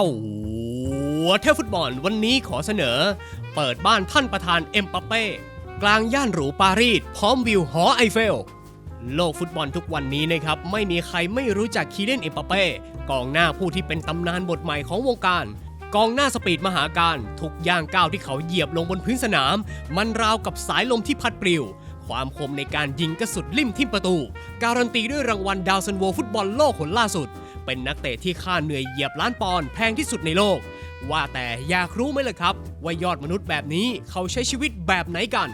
ตัวเทพฟุตบอลวันนี้ขอเสนอ เปิดบ้านท่านประธานเอ็มปาเป้กลางย่านหรูปารีสพร้อมวิวหอไอเฟล โลกฟุตบอลทุกวันนี้นะครับ ไม่มีใครไม่รู้จักคีเลนเอ็มปาเป้กองหน้าผู้ที่เป็นตำนานบทใหม่ของวงการ กองหน้าสปีดมหาการ ทุกย่างก้าวที่เขาเหยียบลงบนพื้นสนาม มันราวกับสายลมที่พัดปลิว ความคมในการยิงกระสุดลิ่มทิ่มประตู การันตีด้วยรางวัลดาวซันโวฟุตบอลโลกคนล่าสุด เป็นนักเตะที่ค่าเหนื่อยเหยียบล้านปอนด์แพงที่สุดในโลก ว่าแต่อยากรู้ไหมล่ะครับ ว่ายอดมนุษย์แบบนี้เขาใช้ชีวิตแบบไหนกัน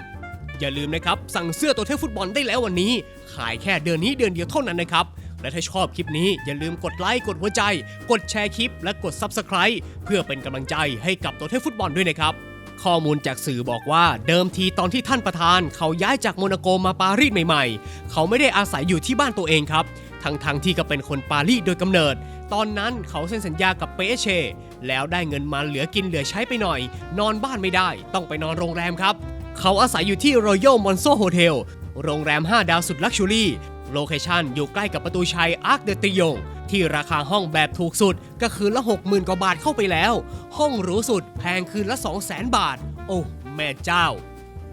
อย่าลืมนะครับ สั่งเสื้อตัวเทพฟุตบอลได้แล้ววันนี้ ขายแค่เดือนนี้เดือนเดียวเท่านั้นนะครับและถ้าชอบคลิปนี้อย่าลืมกดไลค์กดหัวใจ กดแชร์คลิป และกด Subscribe เพื่อเป็นกำลังใจให้กับตัวเทพฟุตบอลด้วยนะครับ ข้อมูลจากสื่อบอกว่าเดิมทีตอนที่ท่านประธาน เขาย้ายจากโมนาโกมาปารีสใหม่ๆ เขาไม่ได้อาศัยอยู่ที่บ้านตัวเองครับ ทั้งๆทที่ก็เป็นคนปารีสโดยกำเนิด ตอนนั้นเขาเซ็นสัญญากับเปเช แล้วได้เงินมาเหลือกินเหลือใช้ไปหน่อย นอนบ้านไม่ได้ ต้องไปนอนโรงแรมครับ เขาอาศัยอยู่ที่ Royal m o n s o Hotel โรงแรม 5 ดาวสุดลักชัวรี่ โลเคชั่นอยู่ใกล้กับประตูชัยอาร์คเดติยงที่ราคาห้องแบบถูกสุดก็คืนละ 60,000 กว่าบาทเข้าไปแล้ว ห้องหรูสุดแพงคืนละ 200,000 บาท โอ้ แม่เจ้า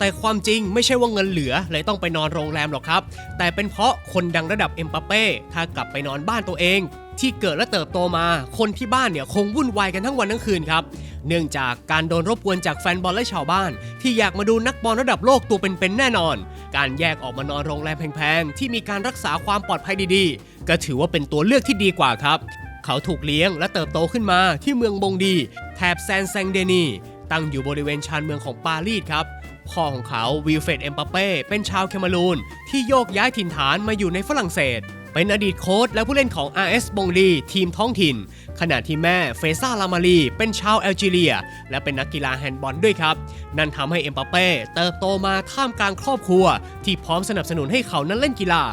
แต่ความจริงไม่ใช่ว่าเงินเหลือเลยต้องไปนอนโรงแรมหรอกครับ แต่เป็นเพราะคนดังระดับเอ็มปาเป้ถ้ากลับไปนอนบ้านตัวเอง ที่เกิดและเติบโตมา คนที่บ้านเนี่ยคงวุ่นวายกันทั้งวันทั้งคืนครับ เนื่องจากการโดนรบกวนจากแฟนบอลและชาวบ้าน ที่อยากมาดูนักบอลระดับโลกตัวเป็นๆแน่นอน การแยกออกมานอนโรงแรมแพงๆที่มีการรักษาความปลอดภัยดีๆ ก็ถือว่าเป็นตัวเลือกที่ดีกว่าครับ เขาถูกเลี้ยงและเติบโตขึ้นมาที่เมืองบงดี แถบแซนแซงเดนีตั้งอยู่บริเวณชานเมืองของปารีสครับ พ่อของเขาวิลเฟรดเอ็มปาเป้เป็นชาวแคมารูนที่โยกย้ายถิ่นฐานมาอยู่ในฝรั่งเศส เป็นอดีตโค้ชและผู้เล่นของ RS บงดีทีมท้องถิ่น ขณะที่แม่เฟซ่าลามารีเป็นชาวแอลจีเรีย และเป็นนักกีฬาแฮนด์บอลด้วยครับ นั่นทำให้เอ็มปาเป้เติบโตมาท่ามกลางครอบครัว ที่พร้อมสนับสนุนให้เขานั้นเล่นกีฬา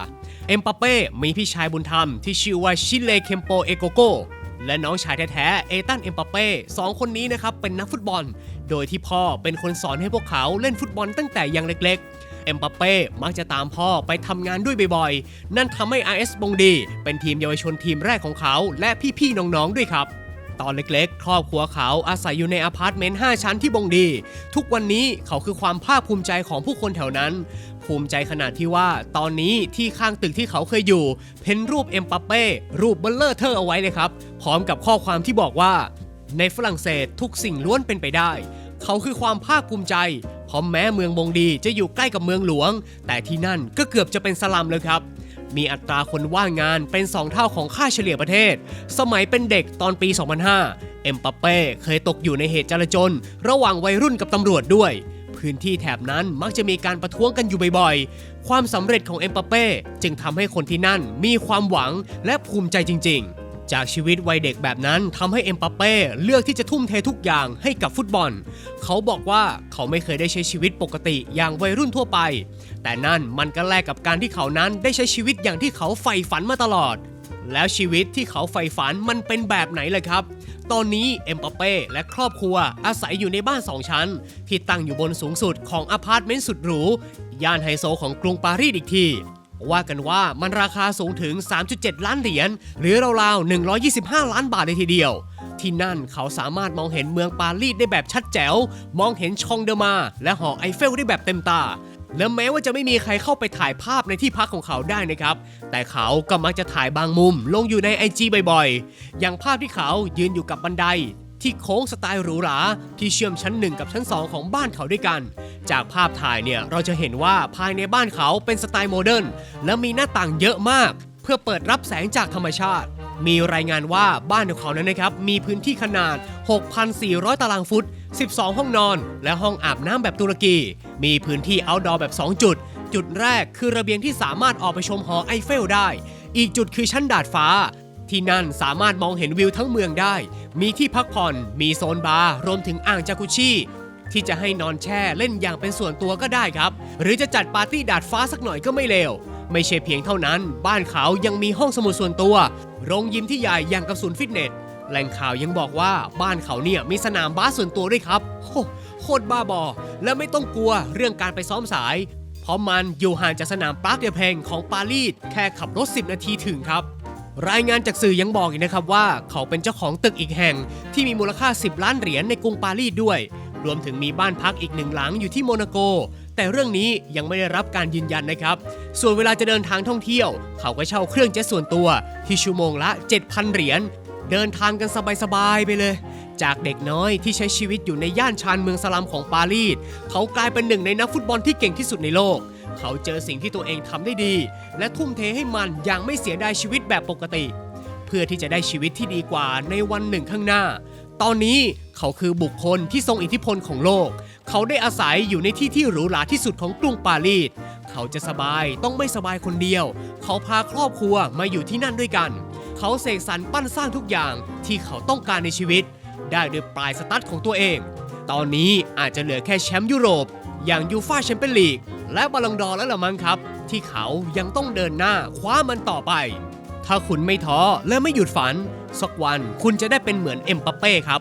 เอ็มปาเป้มีพี่ชายบุญธรรมที่ชื่อว่าชิเลเคมโปเอโกโก และน้องชายแท้ๆ เอตันเอ็มปาเป้สองคนนี้นะครับเป็นนักฟุตบอล โดยที่พ่อเป็นคนสอนให้พวกเขาเล่นฟุตบอลตั้งแต่ยังเล็กๆ เอ็มปาเป้มักจะตามพ่อไปทำงานด้วยบ่อยๆ นั่นทำให้ RS บงดี เป็นทีมเยาวชนทีมแรกของเขา และพี่ๆ น้องๆ ด้วยครับตอนเล็กๆ ครอบครัวเขาอาศัยอยู่ในอพาร์ตเมนต์ 5 ชั้นที่บงดี ทุกวันนี้เขาคือความภาคภูมิใจของผู้คนแถวนั้น ภูมิใจขนาดที่ว่า ตอนนี้ที่ข้างตึกที่เขาเคยอยู่ เพ้นรูปเอ็มปาเป้รูปเบลเลอร์เทอเอาไว้เลยครับ พร้อมกับข้อความที่บอกว่า ในฝรั่งเศสทุกสิ่งล้วนเป็นไปได้ เขาคือความภาคภูมิใจเพราะแม้เมืองบงดีจะอยู่ใกล้กับเมืองหลวง แต่ที่นั่นก็เกือบจะเป็นสลัมเลยครับ มีอัตราคนว่างงานเป็น 2 เท่าของค่าเฉลี่ยประเทศ สมัยเป็นเด็กตอนปี 2005 เอ็มปาเป้เคยตกอยู่ในเหตุจลาจลระหว่างวัยรุ่นกับตำรวจด้วย พื้นที่แถบนั้นมักจะมีการประท้วงกันอยู่บ่อยๆ ความสำเร็จของเอ็มปาเป้จึงทำให้คนที่นั่นมีความหวังและภูมิใจจริง ๆจากชีวิตวัยเด็กแบบนั้นทำให้เอ็มปาเป้เลือกที่จะทุ่มเททุกอย่างให้กับฟุตบอล เขาบอกว่าเขาไม่เคยได้ใช้ชีวิตปกติอย่างวัยรุ่นทั่วไป แต่นั่นมันก็แลกกับการที่เขานั้นได้ใช้ชีวิตอย่างที่เขาใฝ่ฝันมาตลอด แล้วชีวิตที่เขาใฝ่ฝันมันเป็นแบบไหนเลยครับ ตอนนี้เอ็มปาเป้และครอบครัวอาศัยอยู่ในบ้าน2ชั้น ที่ตั้งอยู่บนสูงสุดของอพาร์ตเมนต์สุดหรู ย่านไฮโซของกรุงปารีสอีกทีว่ากันว่ามันราคาสูงถึง 3.7 ล้านเหรียญ หรือราวๆ 125 ล้านบาทเลยทีเดียว ที่นั่นเขาสามารถมองเห็นเมืองปารีสได้แบบชัดแจ๋ว มองเห็นชองเดอมา และหอไอเฟลได้แบบเต็มตา และแม้ว่าจะไม่มีใครเข้าไปถ่ายภาพในที่พักของเขาได้นะครับ แต่เขาก็มักจะถ่ายบางมุมลงอยู่ใน IG บ่อยๆ อย่างภาพที่เขายืนอยู่กับบันได ที่โค้งสไตล์หรูหราที่เชื่อมชั้น 1 กับชั้น 2 ของบ้านเขาด้วยกัน จากภาพถ่ายเนี่ยเราจะเห็นว่าภายในบ้านเขาเป็นสไตล์โมเดิร์นและมีหน้าต่างเยอะมาก เพื่อเปิดรับแสงจากธรรมชาติ มีรายงานว่าบ้านของเขานั้นนะครับ มีพื้นที่ขนาด 6,400 ตารางฟุต 12 ห้องนอน และห้องอาบน้ำแบบตุรกี มีพื้นที่ outdoor แบบ 2 จุด จุดแรกคือระเบียงที่สามารถออกไปชมหอไอเฟลได้ อีกจุดคือชั้นดาดฟ้า ที่นั่นสามารถมองเห็นวิวทั้งเมืองได้ มีที่พักผ่อน มีโซนบาร์ รวมถึงอ่างจากุชิที่จะให้นอนแช่เล่นอย่างเป็นส่วนตัวก็ได้ครับ หรือจะจัดปาร์ตี้ดาดฟ้าสักหน่อยก็ไม่เลว ไม่ใช่เพียงเท่านั้น บ้านเขายังมีห้องสมุดส่วนตัว โรงยิมที่ใหญ่อย่างกับศูนย์ฟิตเนส แหล่งข่าวยังบอกว่าบ้านเขาเนี่ยมีสนามบาสส่วนตัวด้วยครับโหโคตรบ้าบอ และไม่ต้องกลัวเรื่องการไปซ้อมสาย เพราะมันอยู่ห่างจากสนามปาร์คเดเพงของปารีสแค่ขับรถ 10 นาทีถึงครับรายงานจากสื่อยังบอกอีกนะครับว่า เขาเป็นเจ้าของตึกอีกแห่ง ที่มีมูลค่า 10 ล้านเหรียญในกรุงปารีสด้วย รวมถึงมีบ้านพักอีกหนึ่งหลังอยู่ที่โมนาโก แต่เรื่องนี้ยังไม่ได้รับการยืนยันนะครับ ส่วนเวลาจะเดินทางท่องเที่ยว เขาก็เช่าเครื่องเจ็ตส่วนตัว ที่ชั่วโมงละ 7,000 เหรียญเดินทางกันสบายๆไปเลย จากเด็กน้อยที่ใช้ชีวิตอยู่ในย่านชานเมืองสลัมของปารีสเขากลายเป็นหนึ่งในนักฟุตบอลที่เก่งที่สุดในโลก เขาเจอสิ่งที่ตัวเองทำได้ดี และทุ่มเทให้มันอย่างไม่เสียดายชีวิตแบบปกติ เพื่อที่จะได้ชีวิตที่ดีกว่าในวันหนึ่งข้างหน้า ตอนนี้ เขาคือบุคคลที่ทรงอิทธิพลของโลก เขาได้อาศัยอยู่ในที่ที่หรูหราที่สุดของกรุงปารีส เขาจะสบายต้องไม่สบายคนเดียว เขาพาครอบครัวมาอยู่ที่นั่นด้วยกัน เขาเสกสรรปั้นสร้างทุกอย่างที่เขาต้องการในชีวิต ได้ด้วยปลายสตั๊ดของตัวเอง ตอนนี้อาจจะเหลือแค่แชมป์ยุโรป อย่างยูฟาแชมเปี้ยนลีกและบอลลงดอร์แล้วละมั้งครับ ที่เขายังต้องเดินหน้าคว้ามันต่อไป ถ้าคุณไม่ท้อและไม่หยุดฝันสักวันคุณจะได้เป็นเหมือนเอ็มปัปเป้ครับ